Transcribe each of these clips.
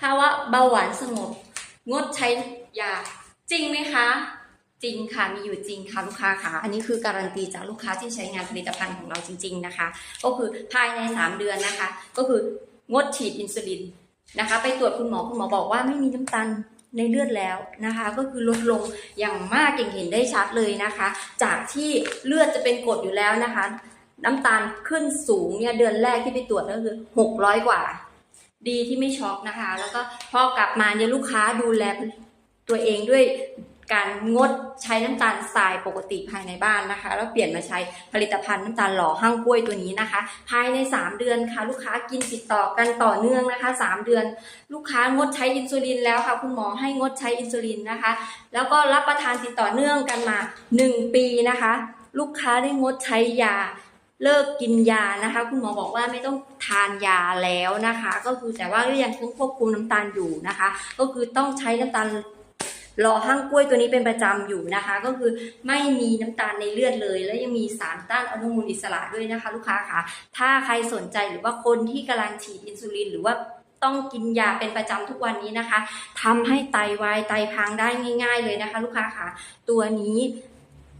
ภาวะเบาหวานสงบ งดใช้ยา จริงไหมคะ จริงค่ะ มีอยู่จริงค่ะลูกค้าค่ะ อันนี้คือการันตีจากลูกค้าที่ใช้งานผลิตภัณฑ์ของเราจริง ๆนะคะ ก็คือภายใน 3 เดือนนะคะ ก็คืองดฉีดอินซูลินนะคะ ไปตรวจคุณหมอคุณหมอบอกว่าไม่มีน้ำตาลในเลือดแล้วนะคะ ก็คือลดลงอย่างมากอย่างเห็นได้ชัดเลยนะคะ จากที่เลือดจะเป็นกรดอยู่แล้วนะคะ น้ำตาลขึ้นสูงเนี่ยเดือนแรกที่ไปตรวจก็คือ 600 กว่า ดีที่ไม่ช็อกนะคะ แล้วก็พอกลับมาเนี่ยลูกค้าดูแลตัวเองด้วยการงดใช้น้ำตาลทรายปกติภายในบ้านนะคะ แล้วเปลี่ยนมาใช้ผลิตภัณฑ์น้ำตาลหล่อห้างกล้วยตัวนี้นะคะ ภายใน 3 เดือนค่ะ ลูกค้ากินติดต่อกันต่อเนื่องนะคะ 3 เดือน ลูกค้างดใช้อินซูลินแล้วค่ะ คุณหมอให้งดใช้อินซูลินนะคะ แล้วก็รับประทานติดต่อเนื่องกันมา 1 ปีนะคะ ลูกค้าได้งดใช้ยา เลิกกินยานะคะ คุณหมอบอกว่าไม่ต้องทานยาแล้วนะคะ ก็คือแต่ว่าก็ยังต้องควบคุมน้ำตาลอยู่นะคะ ก็คือต้องใช้น้ำตาลรอห้างกล้วยตัวนี้เป็นประจำอยู่นะคะ ก็คือไม่มีน้ำตาลในเลือดเลย และยังมีสารต้านอนุมูลอิสระด้วยนะคะ ลูกค้าค่ะ ถ้าใครสนใจหรือว่าคนที่กำลังฉีดอินซูลินหรือว่าต้องกินยาเป็นประจำทุกวันนี้นะคะทำให้ไตวายไตพังได้ง่าย ๆ เลยนะคะ ลูกค้าค่ะ ตัวนี้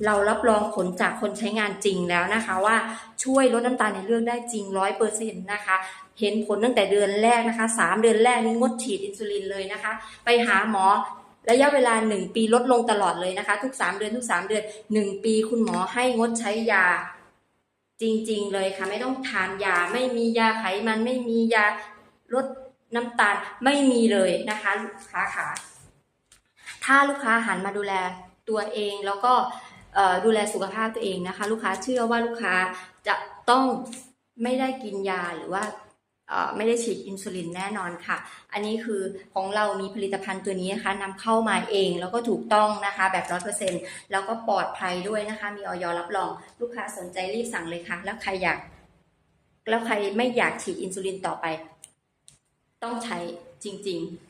เรารับรองผลจากคนใช้งานจริงแล้วนะคะ ว่าช่วยลดน้ำตาลในเลือดได้จริงร้อยเปอร์เซ็นต์นะคะ เห็นผลตั้งแต่เดือนแรกนะคะสามเดือนแรกนี่งดฉีดอินซูลินเลยนะคะ ไปหาหมอระยะเวลาหนึ่งปีลดลงตลอดเลยนะคะ ทุกสามเดือนทุกสามเดือนหนึ่งปีคุณหมอให้งดใช้ยา จริง ๆ เลยค่ะ ไม่ต้องทานยาไม่มียาไขมันไม่มียาลดน้ำตาลไม่มีเลยนะคะลูกค้าค่ะถ้าลูกค้าหันมาดูแลตัวเองแล้วก็ ดูแลสุขภาพตัวเองนะคะ ลูกค้าเชื่อว่าลูกค้าจะต้องไม่ได้กินยาหรือว่าไม่ได้ฉีดอินซูลินแน่นอนค่ะ อันนี้คือของเรามีผลิตภัณฑ์ตัวนี้นะคะนำเข้ามาเองแล้วก็ถูกต้องนะคะ แบบร้อยเปอร์เซ็นแล้วก็ปลอดภัยด้วยนะคะ มีออยรับรอง ลูกค้าสนใจรีบสั่งเลยค่ะ แล้วใครอยาก แล้วใครไม่อยากฉีดอินซูลินต่อไป ต้องใช้จริง ๆ